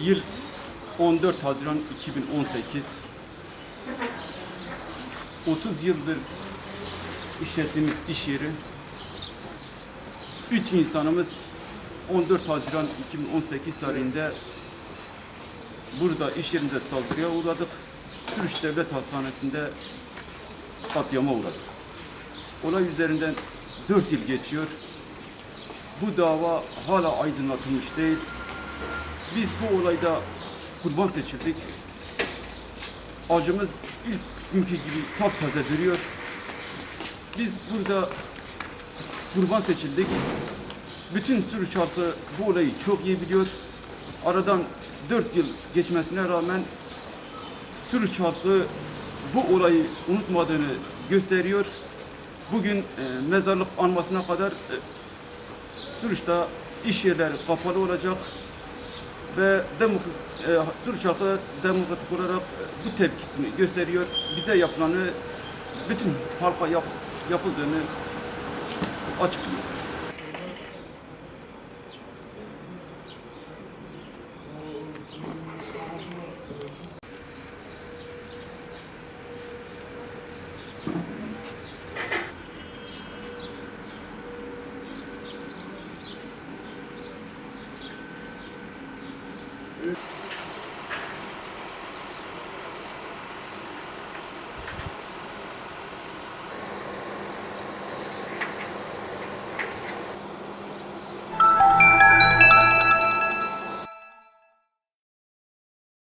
Yıl 14 Haziran 2018 30 yıldır işlettiğimiz iş yeri 3 insanımız 14 Haziran 2018 tarihinde burada iş yerinde saldırıya uğradık. Sürüş Devlet Hastanesi'nde katliama uğradık. Olay üzerinden 4 yıl geçiyor. Bu dava hala aydınlatılmış değil. Biz bu olayda kurban seçildik. Acımız ilk günkü gibi taptaze duruyor. Biz burada kurban seçildik. Bütün sürüş halkı bu olayı çok iyi biliyor. Aradan 4 yıl geçmesine rağmen sürüş halkı bu olayı unutmadığını gösteriyor. Bugün e, mezarlık anmasına kadar e, Suruç'ta iş yerleri kapalı olacak ve demokrat, e, Suruç halkı demokratik olarak e, bu tepkisini gösteriyor. Bize yapılanı bütün halka yap, yapıldığını açıklıyor. Thank you. Peace.